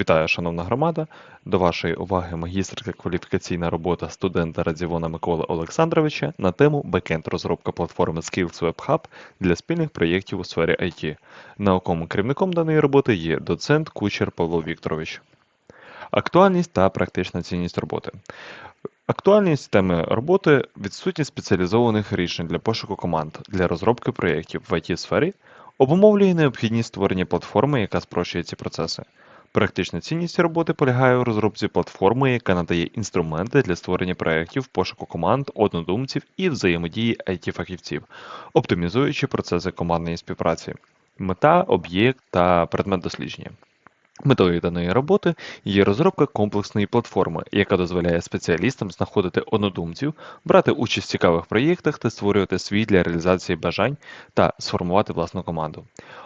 Вітаю, шановна громада. До вашої уваги магістерська кваліфікаційна робота студента Радзівона Миколи Олександровича на тему бекенд розробка платформи Skills Web Hub для спільних проєктів у сфері IT. Науковим керівником даної роботи є доцент Кучер Павло Вікторович. Актуальність та практична цінність роботи. Актуальність теми роботи відсутність спеціалізованих рішень для пошуку команд для розробки проєктів в it сфері обумовлює необхідність створення платформи, яка спрощує ці процеси. Практична цінність роботи полягає у розробці платформи, яка надає інструменти для створення проєктів, пошуку команд, однодумців і взаємодії IT-фахівців, оптимізуючи процеси командної співпраці. Мета, об'єкт та предмет дослідження. Метою даної роботи є розробка комплексної платформи, яка дозволяє спеціалістам знаходити однодумців, брати участь в цікавих проєктах та створювати свій для реалізації бажань та сформувати власну команду.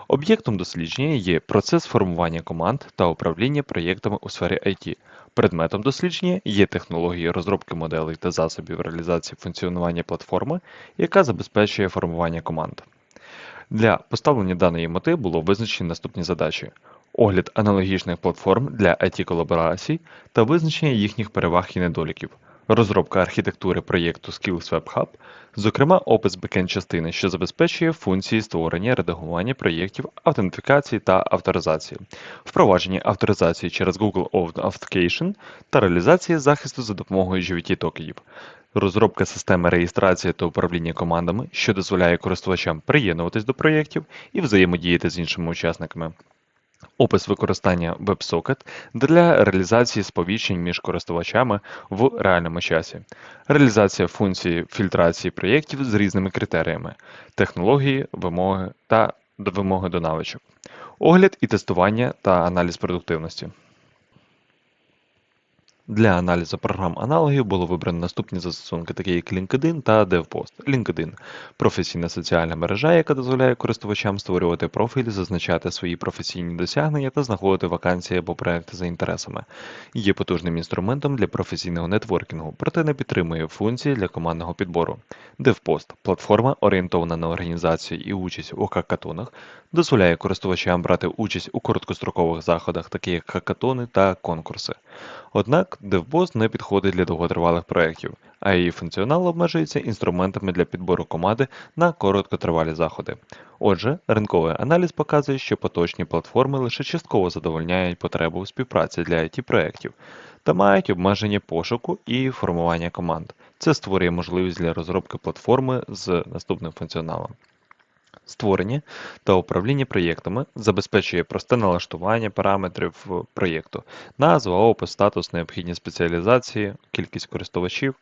Об'єктом дослідження є процес формування команд та управління проєктами у сфері IT. Предметом дослідження є технології розробки моделей та засобів реалізації функціонування платформи, яка забезпечує формування команд. Для поставлення даної мети було визначені наступні задачі: огляд аналогічних платформ для IT-колаборацій та визначення їхніх переваг і недоліків, розробка архітектури проєкту Skills Web Hub, зокрема опис бекенд-частини, що забезпечує функції створення, редагування проєктів, автентифікації та авторизації, впровадження авторизації через Google Authentication та реалізації захисту за допомогою GVT-токенів, розробка системи реєстрації та управління командами, що дозволяє користувачам приєднуватись до проєктів і взаємодіяти з іншими учасниками. Опис використання WebSocket для реалізації сповіщень між користувачами в реальному часі, реалізація функції фільтрації проєктів з різними критеріями, технології, вимоги та вимоги до навичок, огляд і тестування та аналіз продуктивності. Для аналізу програм аналогів було вибрано наступні застосунки, такі як LinkedIn та DevPost. LinkedIn – професійна соціальна мережа, яка дозволяє користувачам створювати профіль, зазначати свої професійні досягнення та знаходити вакансії або проекти за інтересами. Є потужним інструментом для професійного нетворкінгу, проте не підтримує функції для командного підбору. DevPost – платформа, орієнтована на організацію і участь у хакатонах, дозволяє користувачам брати участь у короткострокових заходах, такі як хакатони та конкурси. Однак DevBoss не підходить для довготривалих проєктів, а її функціонал обмежується інструментами для підбору команди на короткотривалі заходи. Отже, ринковий аналіз показує, що поточні платформи лише частково задовольняють потребу співпраці для IT-проєктів та мають обмеження пошуку і формування команд. Це створює можливість для розробки платформи з наступним функціоналом. Створення та управління проєктами забезпечує просте налаштування параметрів проєкту, назва, опис, статус, необхідні спеціалізації, кількість користувачів,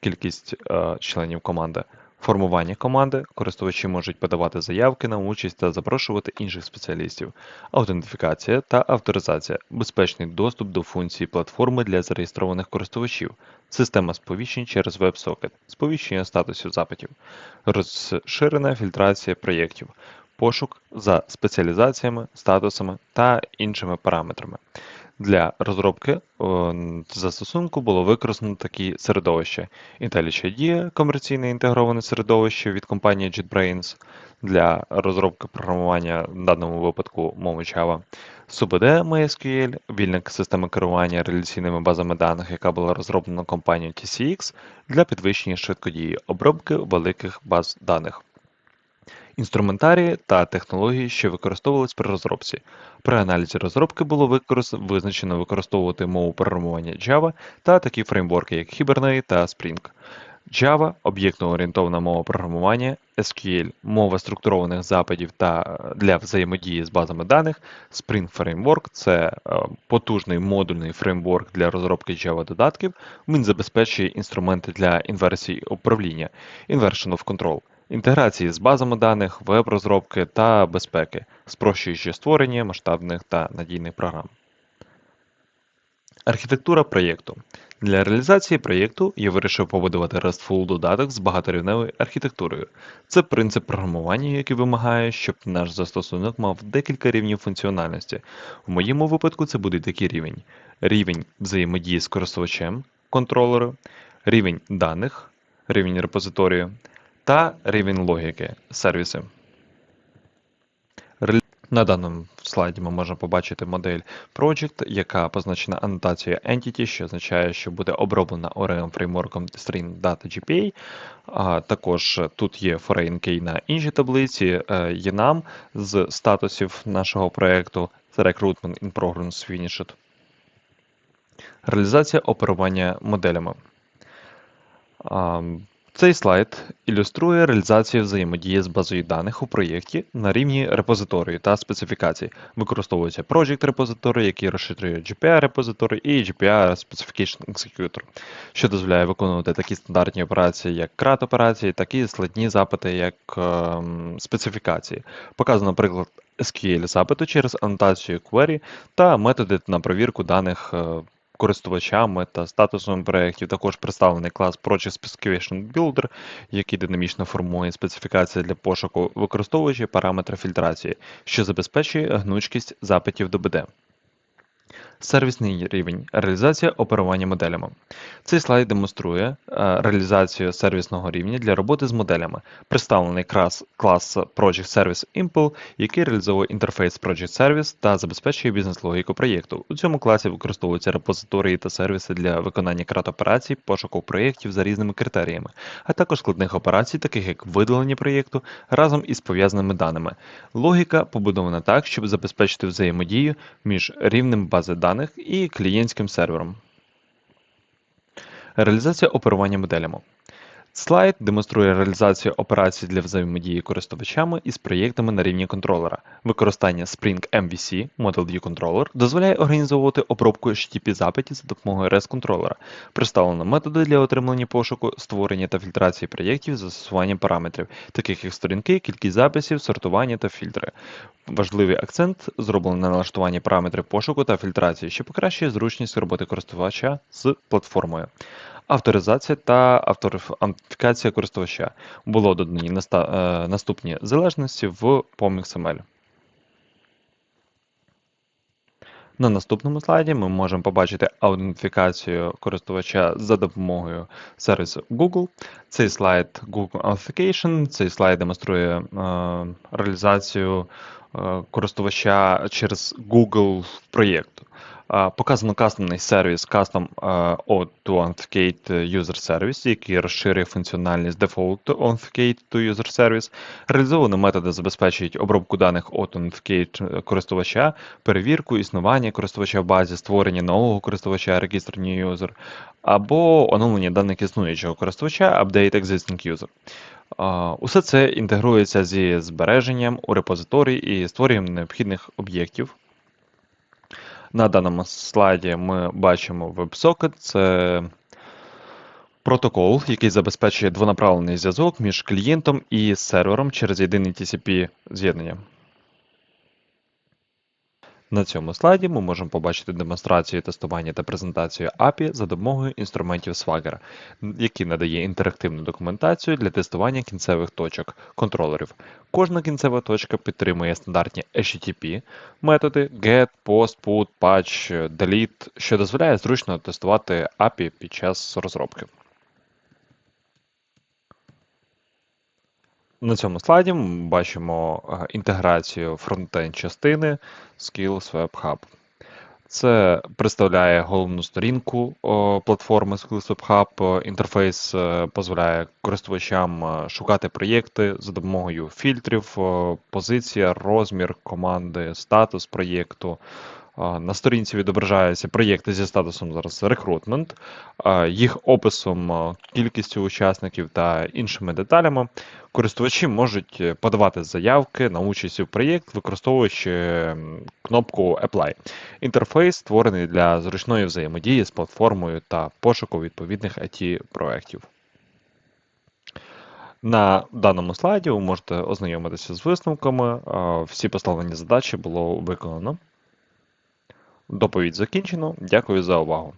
кількість е, членів команди. Формування команди користувачі можуть подавати заявки на участь та запрошувати інших спеціалістів, аутентифікація та авторизація, безпечний доступ до функцій платформи для зареєстрованих користувачів, система сповіщень через WebSocket, сповіщення статусів запитів, розширена фільтрація проєктів, пошук за спеціалізаціями, статусами та іншими параметрами. Для розробки застосунку було використано такі середовища: IntelliJ комерційне інтегроване середовище від компанії JetBrains для розробки програмування в даному випадку мови Java, SUBD MySQL, вільна система керування реляційними базами даних, яка була розроблена компанією TCX для підвищення швидкодії обробки великих баз даних. Інструментарії та технології, що використовувались при розробці. При аналізі розробки було визначено використовувати мову програмування Java та такі фреймворки, як Hibernate та Spring. Java об'єктно-орієнтовна мова програмування, SQL мова структурованих запитів та для взаємодії з базами даних, Spring Framework це потужний модульний фреймворк для розробки Java додатків. Він забезпечує інструменти для інверсії управління, Inversion of Control інтеграції з базами даних, веб-розробки та безпеки, спрощуючи створення масштабних та надійних програм. Архітектура проєкту. Для реалізації проєкту я вирішив побудувати RESTful додаток з багаторівневою архітектурою. Це принцип програмування, який вимагає, щоб наш застосунок мав декілька рівнів функціональності. В моєму випадку це буде такий рівень: рівень взаємодії з користувачем контролеру, рівень даних, рівень репозиторію та рівень логіки сервіси. На даному слайді ми можемо побачити модель Project, яка позначена анотацією Entity, що означає, що буде оброблена ORM фреймворком String Data GPA. А також тут є foreign key на іншій таблиці, е, є нам з статусів нашого проєкту Recruitment in Programs Finished. Реалізація оперування моделями. Цей слайд ілюструє реалізацію взаємодії з базою даних у проєкті на рівні репозиторії та специфікацій. Використовується Project репозиторій, який розширює GPA репозиторій і GPA Specification Executor, що дозволяє виконувати такі стандартні операції, як CRUD операції, так і складні запити, як ем, специфікації. Показано приклад SQL запиту через анотацію query та методи на провірку даних е, користувачами та статусом проєктів. Також представлений клас Project Specification Builder, який динамічно формує специфікації для пошуку, використовуючи параметри фільтрації, що забезпечує гнучкість запитів до БД. Сервісний рівень реалізація оперування моделями. Цей слайд демонструє е, реалізацію сервісного рівня для роботи з моделями. Представлений клас, Project Service Impl, який реалізовує інтерфейс Project Service та забезпечує бізнес-логіку проєкту. У цьому класі використовуються репозиторії та сервіси для виконання крат операцій, пошуку проєктів за різними критеріями, а також складних операцій, таких як видалення проєкту разом із пов'язаними даними. Логіка побудована так, щоб забезпечити взаємодію між рівнем бази даних і клієнтським сервером. Реалізація оперування моделями. Слайд демонструє реалізацію операцій для взаємодії користувачами із проєктами на рівні контролера. Використання Spring MVC Model View Controller дозволяє організовувати обробку HTTP запитів за допомогою REST контролера. Представлено методи для отримання пошуку, створення та фільтрації проєктів з застосуванням параметрів, таких як сторінки, кількість записів, сортування та фільтри. Важливий акцент зроблено на налаштуванні параметрів пошуку та фільтрації, що покращує зручність роботи користувача з платформою. Авторизація та автентифікація користувача. Було додані е, наступні залежності в POM.XML. На наступному слайді ми можемо побачити аутентифікацію користувача за допомогою сервісу Google. Цей слайд Google Authentication, цей слайд демонструє е, реалізацію е, користувача через Google проєкту. Е, Показано кастомний сервіс Custom е, Auto User Service, який розширює функціональність Default Authenticate to User Service. Реалізовані методи забезпечують обробку даних Auto Authenticate користувача, перевірку існування користувача в базі, створення нового користувача Register New User, або оновлення даних існуючого користувача Update Existing User. Е, Усе це інтегрується зі збереженням у репозиторії і створенням необхідних об'єктів. На даному слайді ми бачимо WebSocket. Це протокол, який забезпечує двонаправлений зв'язок між клієнтом і сервером через єдине TCP з'єднання. На цьому слайді ми можемо побачити демонстрацію тестування та презентацію API за допомогою інструментів Swagger, який надає інтерактивну документацію для тестування кінцевих точок контролерів. Кожна кінцева точка підтримує стандартні HTTP методи GET, POST, PUT, PATCH, DELETE, що дозволяє зручно тестувати API під час розробки. На цьому слайді ми бачимо е, інтеграцію фронтенд частини Skills Web Hub. Це представляє головну сторінку платформи Skills Web Hub. Інтерфейс е, дозволяє користувачам е, шукати проєкти за допомогою фільтрів, позиція, розмір команди, статус проєкту. На сторінці відображаються проєкти зі статусом зараз рекрутмент, їх описом, кількістю учасників та іншими деталями. Користувачі можуть е, подавати заявки на участь у проєкт, використовуючи кнопку Apply. Інтерфейс створений для зручної взаємодії з платформою та пошуку відповідних it проєктів. На даному слайді ви можете ознайомитися з висновками. Всі поставлені задачі було виконано. Доповідь закінчено. Дякую за увагу.